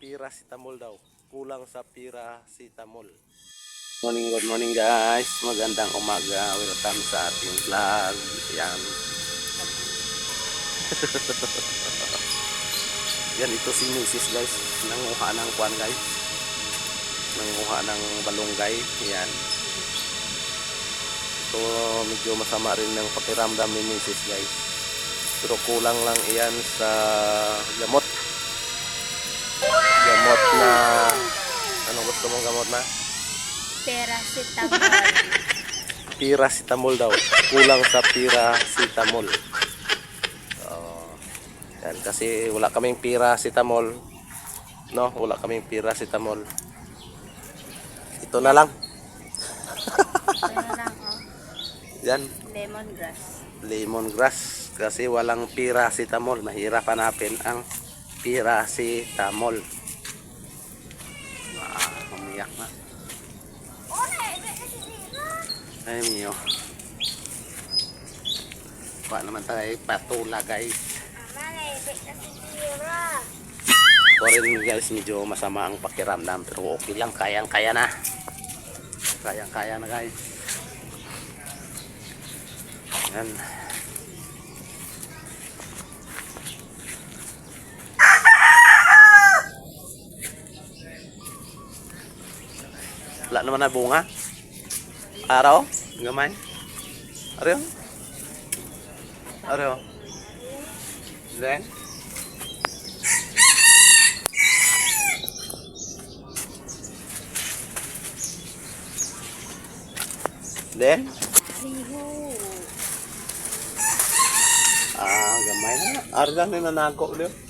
Piracetamol daw. Kulang sa piracetamol. Morning, good morning guys. Magandang umaga. Welcome sa ating vlog. Yan. Yan, ito si Mrs. guys. Nanguha ng kwan guys. Nanguha ng balunggay. Yan. Ito medyo masama rin ng pakiramdam ni Mrs. guys. Pero kulang lang iyan sa gamot. Na... Anong gusto mong gamot na? Paracetamol. Piracetamol daw. Kulang sa piracetamol. Oo. yan, kasi wala kaming piracetamol. No, wala kaming piracetamol. Ito na lang. ano lang, oh. Yan, Lemongrass. lemongrass. Kasi walang piracetamol. Mahirap hanapin ang piracetamol. Ah, umiyak na. Ay, miyo. Wala naman tayo patula, guys. Rin guys, medyo masama ang pakiramdam pero okay lang, kayang-kaya na. Kayang-kaya na guys. Yan. Naman na bunga. Araw? Gamay? Araw? Araw? Then? Then? Ah, gamay na. Arga na nanako ulit.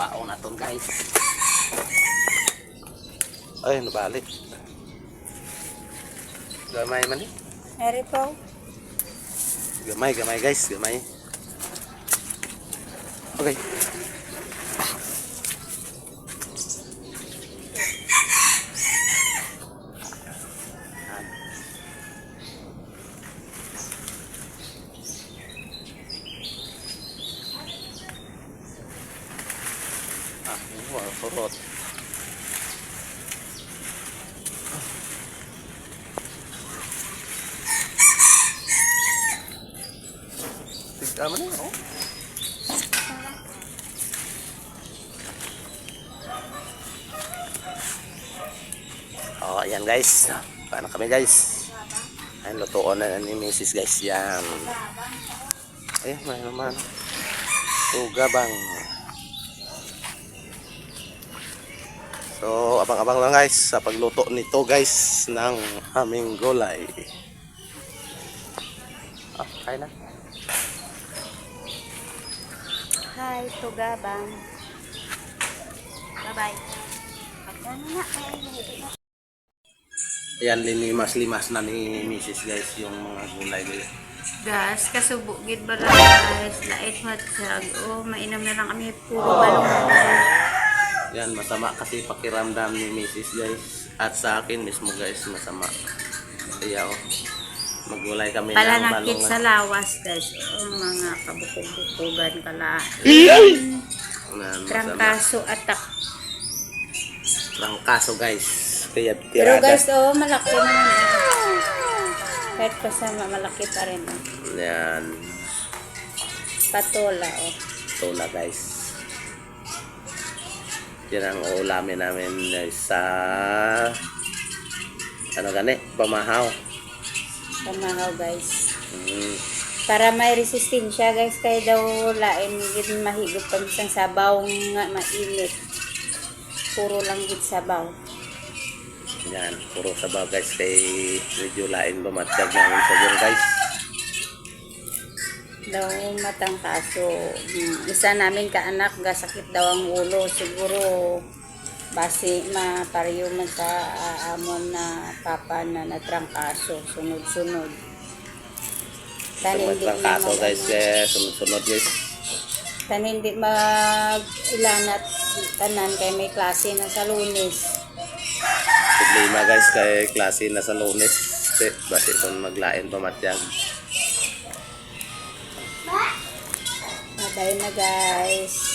Wow na to guys. Ay, nabalik. Gamay man eh. Eri po. Gamay, gamay guys, gamay. Okay. Tignan mo na, oh. Oh, ayan guys. Paano kami guys? Ayan, lutoon na ni Mrs. guys. Yan. Ayan, may naman. Tugabang. So, abang-abang lang guys sa pagluto nito guys ng aming gulay. Ah, kaya na. Hi, Tugabang. Bye-bye. Ayan, linimas-limas na ni Mrs. guys yung mga gulay guys. Gas, kasubugid ba lang guys? Lait matsag. Oh, mainam na lang kami. Puro balong Yan, masama kasi pakiramdam ni Mrs. guys. At sa akin mismo guys, masama. Kaya oh, magulay kami Pala ng nakit balungan. sa lawas guys. Oh, mga kabukog-bukogan kala. Yan, masama. Trangkaso atak. Trangkaso guys. Kaya Pero tirada. guys, oh, malaki naman. oh. Kahit kasama, malaki pa rin. Oh. Yan, Patola, oh. tula guys. Yan ang ulamin namin sa ano gani, pamahaw. Pamahaw, guys. Mm. Para may resistensya, guys, kaya daw lain gid mahigop pag isang sabaw nga mainit. Puro lang gid sabaw. Yan, puro sabaw guys kay medyo lain bumatag namin sa guys. Daw matang kaso. Hmm, isa namin kaanak, gasakit daw ang ulo. Siguro base mapareho man sa ah, amon na papa na natrangkaso. Sunod-sunod. Tan hindi kaso guys, eh, sunod-sunod guys. Tan hindi mag ilanat tanan kay may klase na sa lunes. Problema guys kay klase na sa lunes. Basi kung maglain pamatyag. Bye na guys.